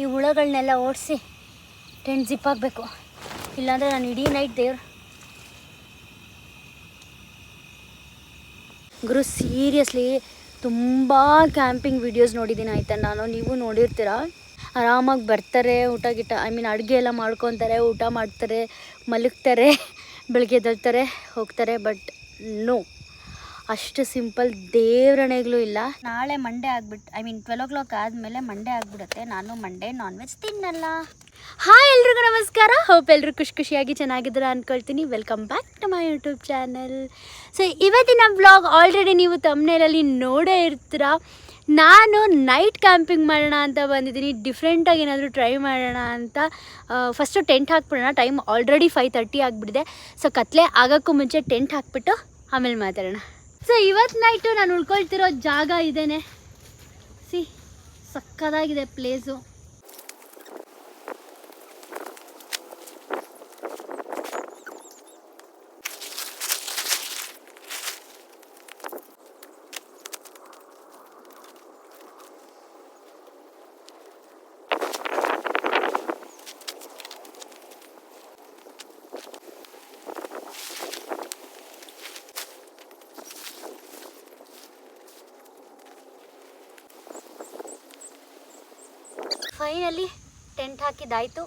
ಈ ಹುಳಗಳನ್ನೆಲ್ಲ ಓಡಿಸಿ tent zip ಆಗಬೇಕು ಇಲ್ಲಾಂದರೆ ನಾನು ಇಡೀ ನೈಟ್ ದೇವ್ರು ಗುರು ಸೀರಿಯಸ್ಲಿ ತುಂಬ ಕ್ಯಾಂಪಿಂಗ್ ವಿಡಿಯೋಸ್ ನೋಡಿದ್ದೀನಿ ಆಯ್ತಾ ನಾನು? ನೀವು ನೋಡಿರ್ತೀರ? ಆರಾಮಾಗಿ ಬರ್ತಾರೆ ಊಟ ಗಿಟ ಐ ಮೀನ್ ಅಡುಗೆ ಎಲ್ಲ ಮಾಡ್ಕೊತಾರೆ, ಊಟ ಮಾಡ್ತಾರೆ, ಮಲಗ್ತಾರೆ ಬೆಳಗ್ಗೆ ದಳ್ತಾರೆ ಹೋಗ್ತಾರೆ ಬಟ್ ನೋ ಅಷ್ಟು ಸಿಂಪಲ್ ದೇವ್ರಣೆಗಳು ಇಲ್ಲ. ನಾಳೆ ಮಂಡೇ ಆಗ್ಬಿಟ್ಟು I mean twelve o'clock ಆದಮೇಲೆ ಮಂಡೇ ಆಗ್ಬಿಡುತ್ತೆ. ನಾನು ಮಂಡೇ ನಾನ್ ವೆಜ್ ತಿನ್ನಲ್ಲ. ಹಾಯ್ ಎಲ್ರಿಗೂ ನಮಸ್ಕಾರ. ಹೋಪ್ ಎಲ್ಲರೂ ಖುಷಿ ಖುಷಿಯಾಗಿ ಚೆನ್ನಾಗಿದ್ದೀರ ಅಂದ್ಕೊಳ್ತೀನಿ welcome back to my YouTube channel so ಇವತ್ತಿನ ಬ್ಲಾಗ್ ಆಲ್ರೆಡಿ ನೀವು ತಮ್ಮನೇಲಲ್ಲಿ ನೋಡೇ ಇರ್ತೀರ. ನಾನು ನೈಟ್ ಕ್ಯಾಂಪಿಂಗ್ ಮಾಡೋಣ ಅಂತ ಬಂದಿದ್ದೀನಿ. ಡಿಫ್ರೆಂಟಾಗಿ ಏನಾದರೂ ಟ್ರೈ ಮಾಡೋಣ ಅಂತ ಫಸ್ಟು ಟೆಂಟ್ ಹಾಕ್ಬಿಡೋಣ. ಟೈಮ್ ಆಲ್ರೆಡಿ ಫೈವ್ ತರ್ಟಿ ಆಗಿಬಿಟ್ಟಿದೆ. ಸೊ ಕತ್ಲೆ ಆಗೋಕ್ಕೂ ಮುಂಚೆ ಟೆಂಟ್ ಹಾಕ್ಬಿಟ್ಟು ಆಮೇಲೆ ಮಾತಾಡೋಣ. ಸೊ ಇವತ್ತು ನೈಟು ನಾನು ಉಳ್ಕೊಳ್ತಿರೋ ಜಾಗ ಇದೇನೆ. ಸಿ ಸಕ್ಕದಾಗಿದೆ ಪ್ಲೇಸು ಫೈನಲಿ ಟೆಂಟ್ ಹಾಕಿದ್ದಾಯಿತು.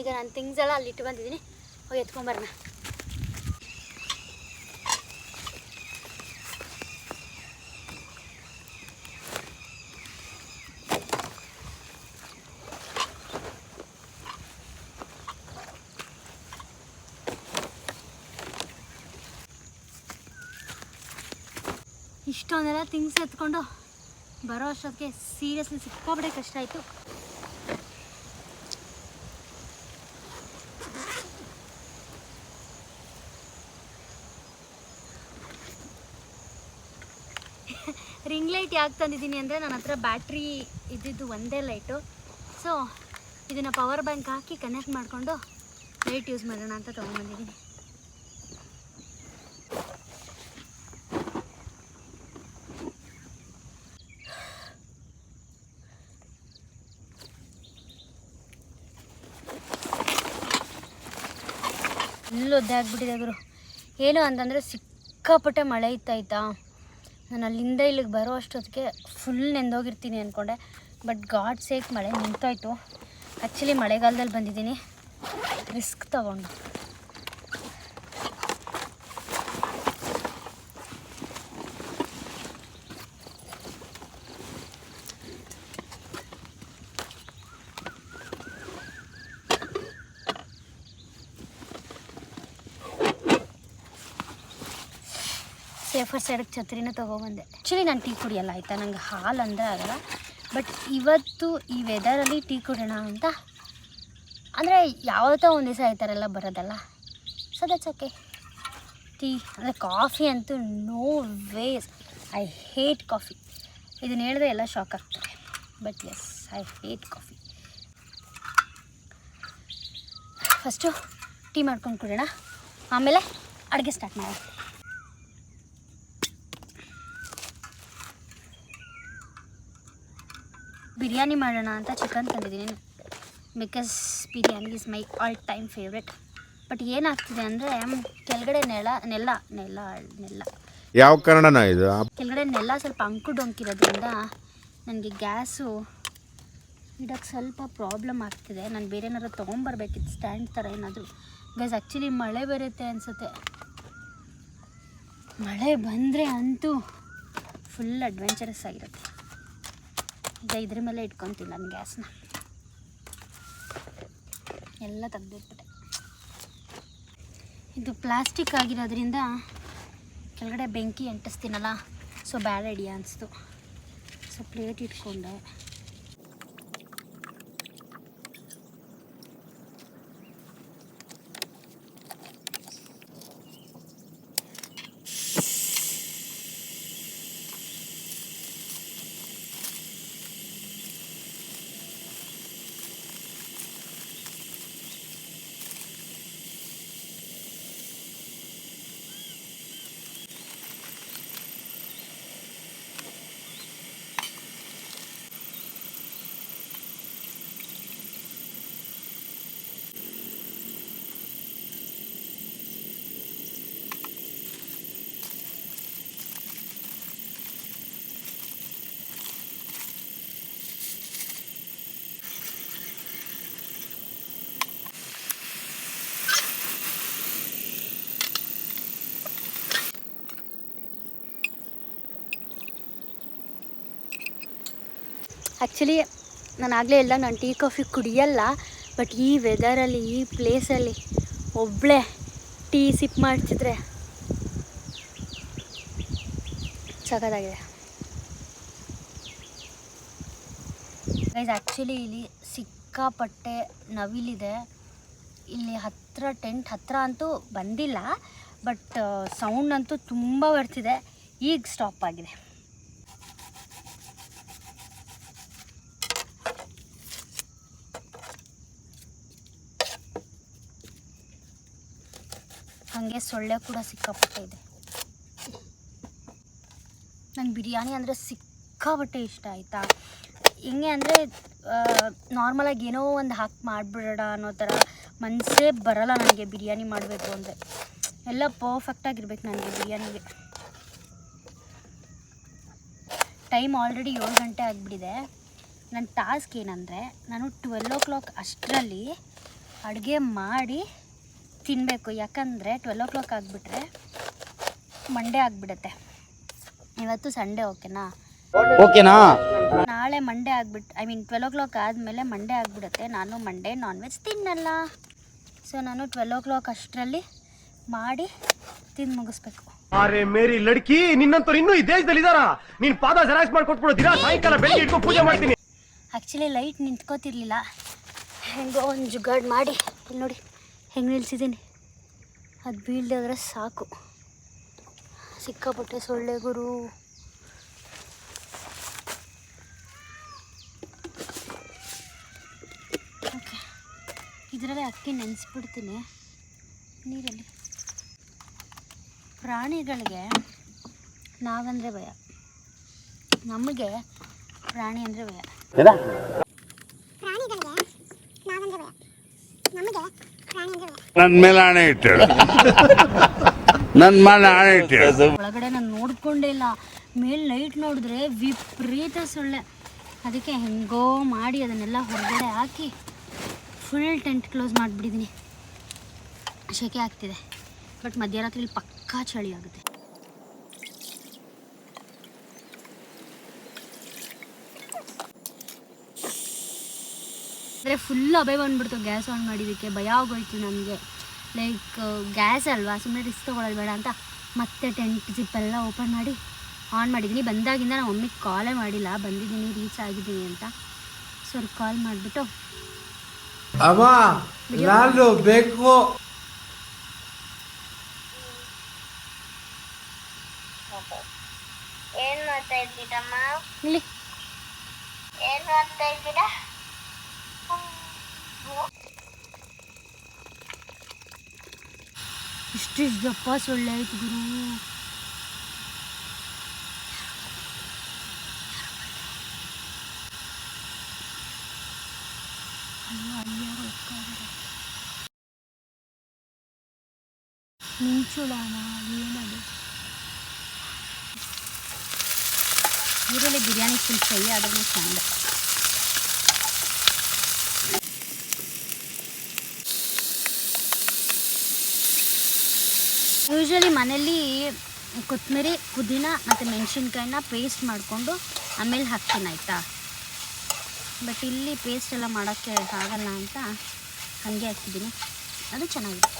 ಈಗ ನಾನು ಥಿಂಗ್ಸ್ ಎಲ್ಲ ಅಲ್ಲಿ ಇಟ್ಟು ಬಂದಿದ್ದೀನಿ. ಹೋಗಿ ಎತ್ಕೊಂಬರೋಣ. ಇಷ್ಟೊಂದೆಲ್ಲ ಥಿಂಗ್ಸ್ ಎತ್ಕೊಂಡು ಬರೋ ಅಷ್ಟೊತ್ತಿಗೆ ಸೀರಿಯಸ್ಲಿ ಸಿಕ್ಕಾಪಟ್ಟೆ ಕಷ್ಟ ಆಯಿತು. ರಿಂಗ್ ಲೈಟ್ ಯಾಕೆ ತಂದಿದ್ದೀನಿ ಅಂದರೆ ನನ್ನ ಹತ್ರ ಬ್ಯಾಟ್ರಿ ಇದ್ದಿದ್ದು ಒಂದೇ ಲೈಟು. ಸೊ ಇದನ್ನು ಪವರ್ ಬ್ಯಾಂಕ್ ಹಾಕಿ ಕನೆಕ್ಟ್ ಮಾಡಿಕೊಂಡು ಲೈಟ್ ಯೂಸ್ ಮಾಡೋಣ ಅಂತ ತೊಗೊಂಬಂದಿದ್ದೀನಿ ಫುಲ್ ಒದ್ದೆ ಆಗ್ಬಿಟ್ಟಿದೆ ಗುರು. ಏನು ಅಂತಂದರೆ ಸಿಕ್ಕಾಪಟ್ಟೆ ಮಳೆ ಇತ್ತಾಯ್ತಾ ನಾನು ಅಲ್ಲಿಂದ ಇಲ್ಲಿಗೆ ಬರೋ ಅಷ್ಟೊತ್ತಿಗೆ ಫುಲ್ ನೆಂದೋಗಿರ್ತೀನಿ ಅಂದ್ಕೊಂಡೆ ಬಟ್ ಗಾಡ್ ಸೇಕ್ ಮಳೆ ನಿಂತೋಯ್ತು. ಆ್ಯಕ್ಚುಲಿ ಮಳೆಗಾಲದಲ್ಲಿ ಬಂದಿದ್ದೀನಿ. ರಿಸ್ಕ್ ತಗೊಂಡು. ಸೇಫರ್ ಸೈಡ್ ಛತ್ರಿನ ತೊಗೊಬಂದೆ. ಆ್ಯಕ್ಚುಲಿ ನಾನು ಟೀ ಕುಡಿಯಲ್ಲ, ಆಯಿತಾ? ನಂಗೆ ಹಾಲು ಅಂದರೆ ಆಗಲ್ಲ. ಬಟ್ ಇವತ್ತು ಈ ವೆದರಲ್ಲಿ ಟೀ ಕುಡಿಯೋಣ ಅಂತ. ಅಂದರೆ ಯಾವತ್ತೋ ಒಂದು ದಿವಸ ಆಯ್ತಾರೆಲ್ಲ ಬರೋದಲ್ಲ. ಸೊ ದಟ್ಸ್ ಟೀ ಅಂದರೆ ಕಾಫಿ ಅಂತೂ no ways I hate coffee ಇದನ್ನ ಹೇಳಿದ್ರೆ ಎಲ್ಲ ಶಾಕ್ ಆಗ್ತಾರೆ. But yes I hate coffee first tea ಮಾಡ್ಕೊಂಡು ಕುಡಿಯೋಣ ಆಮೇಲೆ ಅಡುಗೆ ಸ್ಟಾರ್ಟ್ ಮಾಡೋಣ. ಬಿರಿಯಾನಿ ಮಾಡೋಣ ಅಂತ ಚಿಕನ್ ತಂದಿದ್ದೀನಿ. Because biryani is my all time favourite but ಏನಾಗ್ತಿದೆ ಅಂದರೆ ಕೆಳಗಡೆ ನೆಲ ನೆಲ ನೆಲ ನೆಲ. ಯಾವ ಕಾರಣನ ಇದು? ಕೆಳಗಡೆ ನೆಲ ಸ್ವಲ್ಪ ಅಂಕು ಡೊಂಕಿರೋದ್ರಿಂದ ನನಗೆ ಗ್ಯಾಸು ಇಡೋಕ್ಕೆ ಸ್ವಲ್ಪ ಪ್ರಾಬ್ಲಮ್ ಆಗ್ತಿದೆ. ನಾನು ಬೇರೆ ಏನಾದ್ರು ತೊಗೊಂಬರ್ಬೇಕಿತ್ತು ಸ್ಟ್ಯಾಂಡ್ ಥರ ಏನಾದರೂ. ಬಿಕಾಸ್ ಆ್ಯಕ್ಚುಲಿ ಮಳೆ ಬರುತ್ತೆ ಅನಿಸುತ್ತೆ. ಮಳೆ ಬಂದರೆ ಅಂತೂ ಫುಲ್ ಅಡ್ವೆಂಚರಸ್ ಆಗಿರುತ್ತೆ. ಈಗ ಇದ್ರ ಮೇಲೆ ಇಟ್ಕೊತೀನಿ ನಾನು ಗ್ಯಾಸ್ನ. ಎಲ್ಲ ತೆಗ್ದಿಟ್ಬಿಟ್ಟೆ. ಇದು ಪ್ಲಾಸ್ಟಿಕ್ ಆಗಿರೋದ್ರಿಂದ ಕೆಳಗಡೆ ಬೆಂಕಿ ಎಂಟಿಸ್ತೀನಲ್ಲ ಸೊ ಬ್ಯಾಡ್ ಅನಿಸ್ತು. ಸೊ ಪ್ಲೇಟ್ ಇಟ್ಕೊಂಡೆ. ಆ್ಯಕ್ಚುಲಿ ನಾನು ಆಗಲೇ ಇಲ್ಲ ನಾನು ಟೀ, ಕಾಫಿ ಕುಡಿಯಲ್ಲ ಬಟ್ ಈ ವೆದರಲ್ಲಿ ಈ ಪ್ಲೇಸಲ್ಲಿ ಒಬ್ಬಳೇ ಟೀ ಸಿಪ್ ಮಾಡ್ತಿದ್ರೆ ಸಖತ್ತಾಗಿದೆ. ಗೈಸ್ ಆ್ಯಕ್ಚುಲಿ ಇಲ್ಲಿ ಸಿಕ್ಕಾಪಟ್ಟೆ ನವಿಲಿದೆ. ಇಲ್ಲಿ ಹತ್ತಿರ ಟೆಂಟ್ ಹತ್ತಿರ ಅಂತೂ ಬಂದಿಲ್ಲ ಬಟ್ ಸೌಂಡ್ ಅಂತೂ ತುಂಬ ಬರ್ತಿದೆ. ಈಗ ಸ್ಟಾಪ್ ಆಗಿದೆ. ಹಾಗೆ ಸೊಳ್ಳೆ ಕೂಡ ಸಿಕ್ಕಾಪಟ್ಟೆ ಇದೆ. ನಂಗೆ ಬಿರಿಯಾನಿ ಅಂದರೆ ಸಿಕ್ಕಾಪಟ್ಟೆ ಇಷ್ಟ ಆಯಿತಾ? ಹಿಂಗೆ ಅಂದರೆ ನಾರ್ಮಲಾಗಿ ಏನೋ ಒಂದು ಹಾಕಿ ಮಾಡಿಬಿಡೋಣ ಅನ್ನೋ ಥರ ಮನಸ್ಸೇ ಬರಲ್ಲ ನನಗೆ ಬಿರಿಯಾನಿ ಮಾಡಬೇಕು ಅಂದರೆ. ಎಲ್ಲ ಪರ್ಫೆಕ್ಟಾಗಿರ್ಬೇಕು ನನಗೆ ಬಿರಿಯಾನಿಗೆ. ಟೈಮ್ ಆಲ್ರೆಡಿ ಏಳು ಗಂಟೆ ಆಗಿಬಿಟ್ಟಿದೆ. ನನ್ನ ಟಾಸ್ಕ್ ಏನಂದರೆ, ನಾನು ಟ್ವೆಲ್ ಓ ಕ್ಲಾಕ್ ಅಷ್ಟರಲ್ಲಿ ಅಡುಗೆ ಮಾಡಿ ತಿನ್ನಬೇಕು ಯಾಕಂದರೆ ಟ್ವೆಲ್ ಓ ಕ್ಲಾಕ್ ಆಗಿಬಿಟ್ರೆ ಮಂಡೇ ಆಗಿಬಿಡುತ್ತೆ. ಇವತ್ತು ಸಂಡೇ ಓಕೆನಾ ಓಕೆನಾ ನಾಳೆ ಮಂಡೇ ಆಗಿಬಿಟ್ಟು I mean twelve o'clock ಆದಮೇಲೆ ಮಂಡೇ ಆಗಿಬಿಡುತ್ತೆ. ನಾನು ಮಂಡೇ ನಾನ್ ವೆಜ್ ತಿನ್ನಲ್ಲ. ಸೊ ನಾನು ಟ್ವೆಲ್ ಓ ಕ್ಲಾಕ್ ಅಷ್ಟರಲ್ಲಿ ಮಾಡಿ ತಿಂದು ಮುಗಿಸ್ಬೇಕು. ಅರೆ ಮೇರಿ ಲಡ್ಕಿ ನಿನ್ನಂತವ್ರು ಇನ್ನೂ ಈ ದೇಶದಲ್ಲಿ ಇದಾರ? ನೀನ್ ಪಾದ ಜೆರಾಕ್ಸ್ ಮಾಡ್ಕೊಟ್ಬಿಡು ದಿನ ಸಾಯಂಕಾಲ ಬೆಳಿಗ್ಗೆ ಇಟ್ಕೊಂಡು ಪೂಜೆ ಮಾಡ್ತೀನಿ. ಆ್ಯಕ್ಚುಲಿ ಲೈಟ್ ನಿಂತ್ಕೋತಿರ್ಲಿಲ್ಲ. ಹೆಂಗೋ ಒಂದು ಜುಗಾಡ್ ಮಾಡಿ ಇಲ್ಲಿ ನೋಡಿ. ಹೆಂಗೆ ನಿಲ್ಸಿದ್ದೀನಿ? ಅದು ಬೀಳ್ದಾದ್ರೆ ಸಾಕು. ಸಿಕ್ಕಾಪಟ್ಟೆ ಸೊಳ್ಳೆ ಗುರು. ಓಕೆ. ಇದರಲ್ಲಿ ಅಕ್ಕಿ ನೆನೆಸ್ಬಿಡ್ತೀನಿ. ನೀರಲ್ಲಿ. ಪ್ರಾಣಿಗಳಿಗೆ ನಾವಂದರೆ ಭಯ. ನಮಗೆ ಪ್ರಾಣಿ ಅಂದರೆ ಭಯ. ನನ್ ಮೇಲೆ ಆಣೆ ಇಟ್ಟಳು ನನ್ ಮೇಲೆ ಆಣೆ ಇಟ್ಟಳು ಒಳಗಡೆ ನಾನು ನೋಡ್ಕೊಂಡೇ ಇಲ್ಲ. ಮೇಲೆ ಲೈಟ್ ನೋಡಿದ್ರೆ ವಿಪರೀತ ಸೊಳ್ಳೆ. ಅದಕ್ಕೆ ಹೆಂಗೋ ಮಾಡಿ ಅದನ್ನೆಲ್ಲ ಹೊರಗಡೆ ಹಾಕಿ ಫುಲ್ ಟೆಂಟ್ ಕ್ಲೋಸ್ ಮಾಡಿಬಿಟ್ಟಿದ್ದೀನಿ ಶೆಕೆ ಆಗ್ತಿದೆ. ಬಟ್ ಮಧ್ಯರಾತ್ರಿಲಿ ಪಕ್ಕಾ ಚಳಿ ಆಗುತ್ತೆ. ಅಂದರೆ ಫುಲ್ ಅಭಯ ಬಂದ್ಬಿಡ್ತು. ಗ್ಯಾಸ್ ಆನ್ ಮಾಡಿದ್ದಕ್ಕೆ ಭಯ ಆಗೋಯ್ತು ನನಗೆ ಲೈಕ್ ಗ್ಯಾಸ್ ಅಲ್ವಾ? ಸುಮ್ಮನೆ ರಿಸ್ಕ್ ತೊಗೊಳ್ಳೋದು ಬೇಡ ಅಂತ ಮತ್ತೆ ಟೆಂಟ್ ಜಿಪ್ಪೆಲ್ಲ ಎಲ್ಲ ಓಪನ್ ಮಾಡಿ ಆನ್ ಮಾಡಿದ್ದೀನಿ. ಬಂದಾಗಿಂದ ನಾನು ಮಮ್ಮಿಗೆ ಕಾಲೇ ಮಾಡಿಲ್ಲ. ಬಂದಿದ್ದೀನಿ ರೀಚ್ ಆಗಿದ್ದೀನಿ ಅಂತ. ಸೊ ಅವ್ರಿಗೆ ಕಾಲ್ ಮಾಡಿಬಿಟ್ಟು ನಾನು ಬೇಕು. ಏನ್ ಮಾಡ್ತಾ ಇದ್ದೀರಮ್ಮ? ಇಲ್ಲಿ. ಏನ್ ಮಾಡ್ತಾ ಇದ್ದೀರಾ? ಇಷ್ಟಿಷ್ಟು ದಪ್ಪ ಸೊಳ್ಳೆ ಆಯ್ತು ಗುರು. ಅಯ್ಯೋ, ಅಲ್ಲಿ ಯಾರೋ ಹೋಗ್ತಾಯಿದ್ದಾರೆ. ಮಿಂಚುಳಾನ ಏನದು? ಊರಲ್ಲಿ ಬಿರಿಯಾನಿ ಫುಲ್ ಫ್ರೈ ಆದ್ರೆ ಚೆಂದ. ಯೂಶ್ವಲಿ ಮನೇಲಿ ಕೊತ್ತಂಬರಿ, ಪುದೀನ ಮತ್ತು ಮೆಣಸಿನ್ಕಾಯಿನ ಪೇಸ್ಟ್ ಮಾಡಿಕೊಂಡು ಆಮೇಲೆ ಹಾಕ್ತೀನಿ ಆಯಿತಾ? ಬಟ್ ಇಲ್ಲಿ ಪೇಸ್ಟ್ ಎಲ್ಲ ಮಾಡೋಕ್ಕೆ ಆಗಲ್ಲ ಅಂತ ಹಾಗೆ ಹಾಕ್ತಿದ್ದೀನಿ ಅದು ಚೆನ್ನಾಗಿದೆ.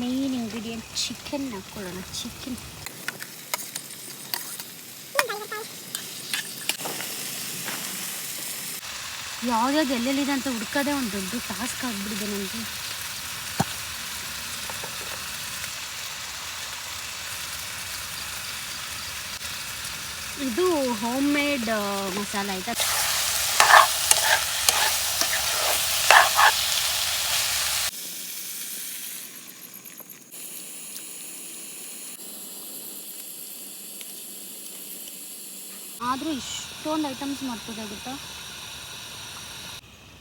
ಮೇನ್ ಇಂಗ್ರೀಡಿಯೆಂಟ್ ಚಿಕನ್ ಹಾಕ್ಕೊಳ್ಳೋಣ ಚಿಕನ್ ಯಾವ್ದ್ಯಾವ್ದು ಎಲ್ಲೆಲ್ಲಿದೆ ಅಂತ ಹುಡ್ಕೋದೇ ಒಂದು ದೊಡ್ಡ ಟಾಸ್ಕ್ ಆಗಿಬಿಡಿದೆ ನನಗೆ. ಇದು ಹೋಮ್ ಮೇಡ್ ಮಸಾಲ ಆಯ್ತಾ? ಆದರೂ ಇಷ್ಟೊಂದು ಐಟಮ್ಸ್ ಮಾಡ್ಕೋದಾಗುತ್ತ ಗೊತ್ತಾ?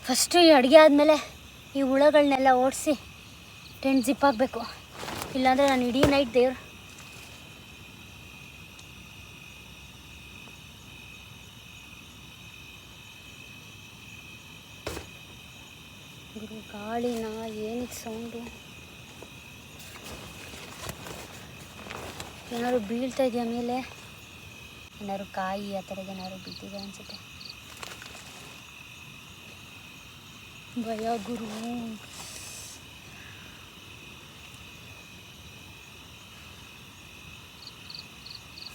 ಫಸ್ಟು ಈ ಅಡುಗೆ ಆದಮೇಲೆ ಈ ಹುಳಗಳನ್ನೆಲ್ಲ ಓಡಿಸಿ ಟೆಂಟ್ ಜಿಪ್ ಹಾಕಬೇಕು. ಇಲ್ಲಾಂದರೆ ನಾನು ಇಡೀ ನೈಟ್ ದೇವ್ರು ಗುರು ಗಾಳಿನ ಏನಿದು ಸೌಂಡು ಏನಾದ್ರು ಬೀಳ್ತಾ ಇದೆಯಾ ಮೇಲೆ? ಏನಾದ್ರು ಕಾಯಿ ಆ ಥರದ್ದು ಏನಾದ್ರು ಬಿದ್ದಿದೆ ಅನಿಸುತ್ತೆ. ಭಯ ಗುರು.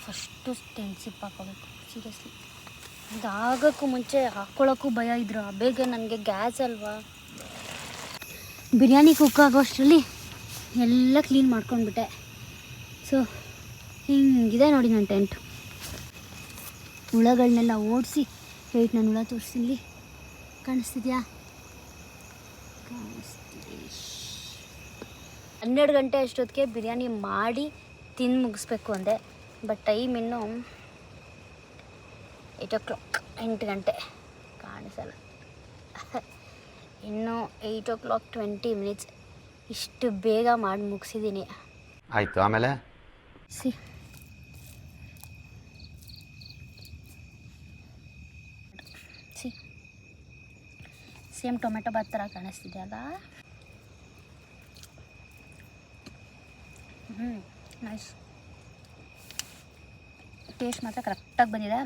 ಫಸ್ಟು ಟೆನ್ಸಿಪ್ ಹಾಕೋಬೇಕು ಸೀರಿಯಸ್ಲಿ ಇದಾಗಕ್ಕೂ ಮುಂಚೆ ಹಾಕ್ಕೊಳ್ಳೋಕ್ಕೂ ಭಯ ಇದ್ರು. ಬೇಗ ನನಗೆ ಗ್ಯಾಸ್ ಅಲ್ವಾ? ಬಿರಿಯಾನಿ ಕುಕ್ ಆಗೋ ಅಷ್ಟರಲ್ಲಿ ಎಲ್ಲ ಕ್ಲೀನ್ ಮಾಡ್ಕೊಂಡ್ಬಿಟ್ಟೆ. ಸೊ ಹಿಂಗಿದೆ ನೋಡಿ ನನ್ನ ಟೆಂಟ್ ಹುಳಗಳನ್ನೆಲ್ಲ ಓಡಿಸಿ ವೆಯ್ಟ್ ನಾನು ಹುಳ ತೋರಿಸಿಲ್ಲಿ. ಕಾಣಿಸ್ತಿದ್ಯಾ? ಕಾಣಿಸ್ತಿದೆ. ಹನ್ನೆರಡು ಗಂಟೆ ಅಷ್ಟೊತ್ತಿಗೆ ಬಿರಿಯಾನಿ ಮಾಡಿ ತಿಂದು ಮುಗಿಸ್ಬೇಕು ಅಂದೆ. ಬಟ್ ಟೈಮ್ ಇನ್ನು ಏಯ್ಟ್ ಓ ಕ್ಲಾಕ್ ಎಂಟು ಗಂಟೆ. ಕಾಣಿಸಲ್ಲ. ಇನ್ನು eight o'clock twenty minutes ಇಷ್ಟು ಬೇಗ ಮಾಡಿ ಮುಗಿಸಿದ್ದೀನಿ ಆಯ್ತು ಆಮೇಲೆ? See. See. Same tomato Baat ಥರ ಕಾಣಿಸ್ತಿದೆ ಅಲ್ಲ? ಹ್ಞೂ ನೈಸ್ ಟೇಸ್ಟ್ ಮಾತ್ರ ಕರೆಕ್ಟಾಗಿ ಬಂದಿದೆ.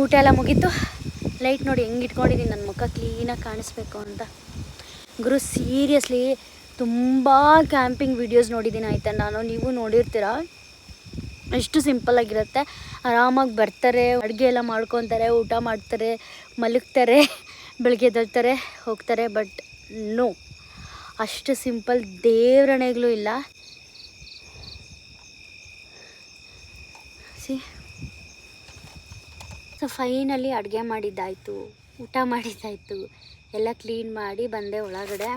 ಊಟ ಎಲ್ಲ ಮುಗೀತು. ಲೈಟ್ ನೋಡಿ ಹೆಂಗೆ ಇಟ್ಕೊಂಡಿದ್ದೀನಿ ನನ್ನ ಮುಖ ಕ್ಲೀನಾಗಿ ಕಾಣಿಸ್ಬೇಕು ಅಂತ. ಗುರು ಸೀರಿಯಸ್ಲಿ ತುಂಬ ಕ್ಯಾಂಪಿಂಗ್ ವಿಡಿಯೋಸ್ ನೋಡಿದ್ದೀನಿ ಆಯ್ತಾ ನಾನು? ನೀವು ನೋಡಿರ್ತೀರ? ಎಷ್ಟು ಸಿಂಪಲ್ಲಾಗಿರುತ್ತೆ ಆರಾಮಾಗಿ ಬರ್ತಾರೆ, ಅಡುಗೆ ಎಲ್ಲ ಮಾಡ್ಕೊತಾರೆ, ಊಟ ಮಾಡ್ತಾರೆ, ಮಲಗ್ತಾರೆ, ಬೆಳಗ್ಗೆ ಎದ್ದಾರೆ ಹೋಗ್ತಾರೆ ಬಟ್ ನೋ ಅಷ್ಟು ಸಿಂಪಲ್ ದೇವ್ರಣೆಗಳು ಇಲ್ಲ. ಸಿ ಸೊ ಫೈನಲಿ ಅಡುಗೆ ಮಾಡಿದ್ದಾಯಿತು, ಊಟ ಮಾಡಿದ್ದಾಯಿತು. ಎಲ್ಲ ಕ್ಲೀನ್ ಮಾಡಿ ಬಂದೆ ಒಳಗಡೆ.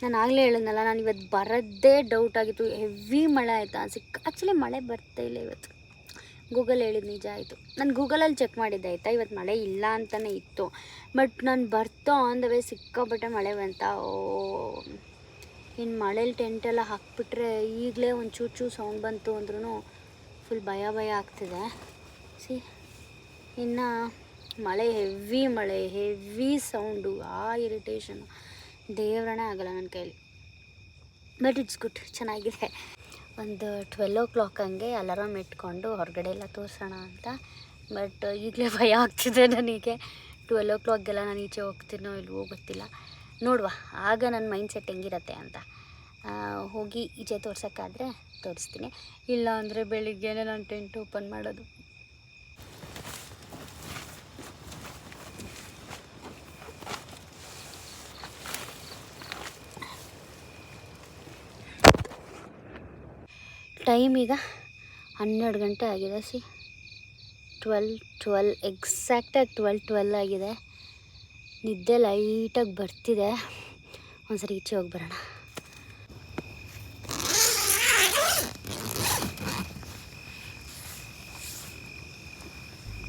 ನಾನು ಆಗಲೇ ಹೇಳಿದ್ನಲ್ಲ, ನಾನು ಇವತ್ತು ಬರೋದೇ ಡೌಟ್ ಆಗಿತ್ತು. ಹೆವಿ ಮಳೆ ಆಯಿತಾ? ಸಿಕ್ಕ ಆ್ಯಕ್ಚುಲಿ ಮಳೆ ಬರ್ತಾ ಇಲ್ಲ ಇವತ್ತು. ಗೂಗಲ್ ಹೇಳಿದ ನಿಜ ಆಯಿತು. ನಾನು ಗೂಗಲಲ್ಲಿ ಚೆಕ್ ಮಾಡಿದ್ದೆ, ಆಯಿತಾ? ಇವತ್ತು ಮಳೆ ಇಲ್ಲ ಅಂತಲೇ ಇತ್ತು. ಬಟ್ ನಾನು ಬರ್ತೋ ಆನ್ ದ ವೇ ಸಿಕ್ಕಾಪಟ್ಟೆ ಮಳೆ ಬಂತ. ಓ ಇನ್ನು ಮಳೇಲಿ ಟೆಂಟ್ ಎಲ್ಲ ಹಾಕ್ಬಿಟ್ರೆ ಈಗಲೇ ಒಂದು ಚೂರು ಚೂರು ಸೌಂಡ್ ಬಂತು ಅಂದ್ರೂ ಫುಲ್ ಭಯ ಭಯ ಆಗ್ತಿದೆ. ಸಿ. ಇನ್ನು ಮಳೆ ಹೆವಿ ಮಳೆ ಹೆವಿ ಸೌಂಡು ಆ ಇರಿಟೇಷನು ದೇವ್ರನೇ ಆಗಲ್ಲ ನನ್ನ ಕೈಲಿ. ಬಟ್ ಇಟ್ಸ್ ಗುಡ್ ಚೆನ್ನಾಗಿದೆ. ಒಂದು ಟ್ವೆಲ್ ಓ ಕ್ಲಾಕ್ ಹಂಗೆ ಅಲಾರಾಮ್ ಇಟ್ಕೊಂಡು ಹೊರಗಡೆ ಎಲ್ಲ ತೋರಿಸೋಣ ಅಂತ. ಬಟ್ ಈಗಲೇ ಭಯ ಆಗ್ತಿದೆ ನನಗೆ. ಟ್ವೆಲ್ ಓ ಕ್ಲಾಕ್ಗೆಲ್ಲ ನಾನು ಈಚೆ ಹೋಗ್ತೀನೋ ಇಲ್ವೋ ಗೊತ್ತಿಲ್ಲ. ನೋಡುವ, ಆಗ ನನ್ನ ಮೈಂಡ್ ಸೆಟ್ ಹೆಂಗಿರತ್ತೆ ಅಂತ. ಹೋಗಿ ಈಚೆ ತೋರ್ಸೋಕ್ಕಾದರೆ ತೋರಿಸ್ತೀನಿ. ಇಲ್ಲ ಅಂದರೆ ಬೆಳಿಗ್ಗೆನೇ ನಾನು ಟೆಂಟ್ ಓಪನ್ ಮಾಡೋದು. ಟೈಮ್ ಈಗ ಹನ್ನೆರಡು ಗಂಟೆ ಆಗಿದೆ. ಸಿ ಟ್ವೆಲ್ ಟ್ವೆಲ್ ಎಕ್ಸಾಕ್ಟಾಗಿ ಟ್ವೆಲ್ ಟ್ವೆಲ್ ಆಗಿದೆ. ನಿದ್ದೆ ಲೈಟಾಗಿ ಬರ್ತಿದೆ. ಒಂದ್ಸರಿ ಈಚೆ ಹೋಗಿ ಬರೋಣ.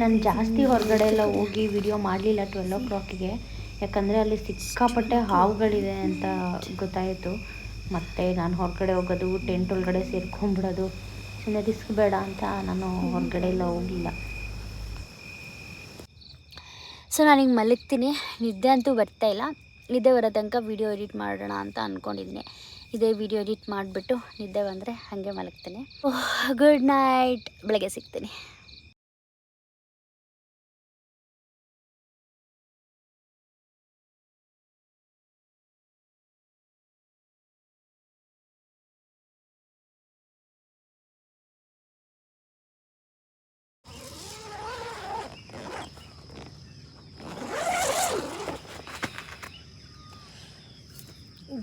ನಾನು ಜಾಸ್ತಿ ಹೊರಗಡೆ ಎಲ್ಲ ಹೋಗಿ ವಿಡಿಯೋ ಮಾಡಲಿಲ್ಲ ಟ್ವೆಲ್ ಓ ಕ್ಲಾಕಿಗೆ ಯಾಕಂದರೆ ಅಲ್ಲಿ ಸಿಕ್ಕಾಪಟ್ಟೆ ಹಾವುಗಳಿದೆ ಅಂತ ಗೊತ್ತಾಯಿತು. ಮತ್ತು ನಾನು ಹೊರಗಡೆ ಹೋಗೋದು ಟೆಂಟ್ ಒಳಗಡೆ ಸೇರ್ಕೊಂಡ್ಬಿಡೋದು ಸುಮ್ಮನೆ ರಿಸ್ಕ್ ಬೇಡ ಅಂತ ನಾನು ಹೊರಗಡೆ ಎಲ್ಲ ಹೋಗಿಲ್ಲ. ಸೊ ನಾನೀಗ ಮಲಗ್ತೀನಿ. ನಿದ್ದೆ ಅಂತೂ ಬರ್ತಾ ಇಲ್ಲ. ನಿದ್ದೆ ಬರೋ ತನಕ ವಿಡಿಯೋ ಎಡಿಟ್ ಮಾಡೋಣ ಅಂತ ಅಂದ್ಕೊಂಡಿದ್ದೀನಿ ಇದೇ ವಿಡಿಯೋ ಎಡಿಟ್ ಮಾಡಿಬಿಟ್ಟು ನಿದ್ದೆ ಬಂದರೆ ಹಾಗೆ ಮಲಗ್ತೀನಿ. ಗುಡ್ ನೈಟ್ ಬೆಳಗ್ಗೆ ಸಿಗ್ತೀನಿ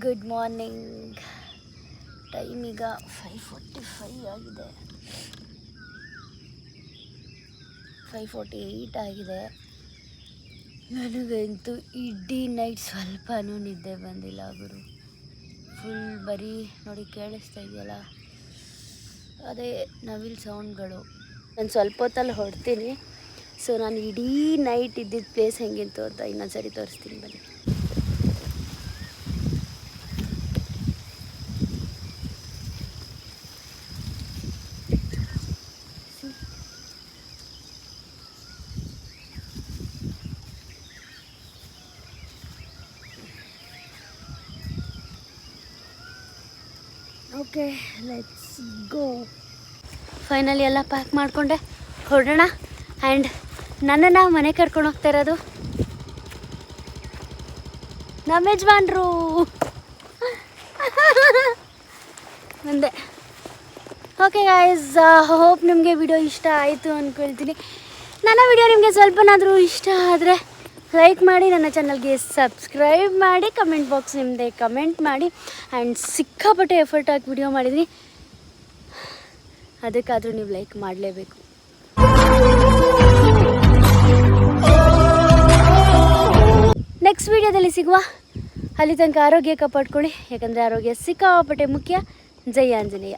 ಗುಡ್ ಮಾರ್ನಿಂಗ್ ಟೈಮ್ ಈಗ ಫೈವ್ ಫೋರ್ಟಿ ಫೈ ಆಗಿದೆ. ಫೈವ್ ಫೋರ್ಟಿ ಏಯ್ಟ್ ಆಗಿದೆ. ನನಗಂತೂ ಇಡೀ ನೈಟ್ ಸ್ವಲ್ಪನೂ ನಿದ್ದೆ ಬಂದಿಲ್ಲ ಗುರು. ಫುಲ್ ಬರೀ ನೋಡಿ ಕೇಳಿಸ್ತಾ ಇದೆಯಲ್ಲ? ಅದೇ ನವಿಲ್ ಸೌಂಡ್ಗಳು ನಾನು ಸ್ವಲ್ಪ ಹೊತ್ತಲ್ಲಿ ಹೊಡ್ತೀನಿ ಸೊ ನಾನು ಇಡೀ ನೈಟ್ ಇದ್ದಿದ್ದ ಪ್ಲೇಸ್ ಹೆಂಗಿತ್ತು ಅಂತ ಇನ್ನೊಂದು ಸರಿ ತೋರಿಸ್ತೀನಿ ಬನ್ನಿ. ಓಕೆ ಲೆಟ್ಸ್ ಗೋ ಫೈನಲಿ ಎಲ್ಲ ಪ್ಯಾಕ್ ಮಾಡಿಕೊಂಡೆ. ಹೊರಡೋಣ. ಆ್ಯಂಡ್ ನನ್ನನ್ನು ಮನೆ ಕರ್ಕೊಂಡು ಹೋಗ್ತಾ ಇರೋದು. ನಮ್ಮ ಯಜಮಾನ್ರು. ಮುಂದೆ ಓಕೆ ಗಾಯ್ಸ್ ಹೋಪ್ ನಿಮಗೆ ವಿಡಿಯೋ ಇಷ್ಟ ಆಯಿತು ಅಂದ್ಕೊಳ್ತೀನಿ ನನ್ನ ವಿಡಿಯೋ ನಿಮಗೆ ಸ್ವಲ್ಪನಾದರೂ ಇಷ್ಟ ಆದರೆ ಲೈಕ್ ಮಾಡಿ ನನ್ನ ಚಾನಲ್ಗೆ ಸಬ್ಸ್ಕ್ರೈಬ್ ಮಾಡಿ ಕಮೆಂಟ್ ಬಾಕ್ಸ್ ನಿಮ್ಮದೇ ಕಮೆಂಟ್ ಮಾಡಿ ಆ್ಯಂಡ್ ಸಿಕ್ಕಾಪಟ್ಟೆ ಎಫರ್ಟ್ ಹಾಕಿ ವಿಡಿಯೋ ಮಾಡಿದ್ದೀನಿ ಅದಕ್ಕಾದರೂ ನೀವು ಲೈಕ್ ಮಾಡಲೇಬೇಕು. ನೆಕ್ಸ್ಟ್ ವಿಡಿಯೋದಲ್ಲಿ ಸಿಗುವ ಅಲ್ಲಿ ತನಕ ಆರೋಗ್ಯ ಕಾಪಾಡ್ಕೊಳ್ಳಿ. ಯಾಕಂದರೆ ಆರೋಗ್ಯ ಸಿಕ್ಕಾಪಟ್ಟೆ ಮುಖ್ಯ. ಜೈ ಆಂಜನೇಯ.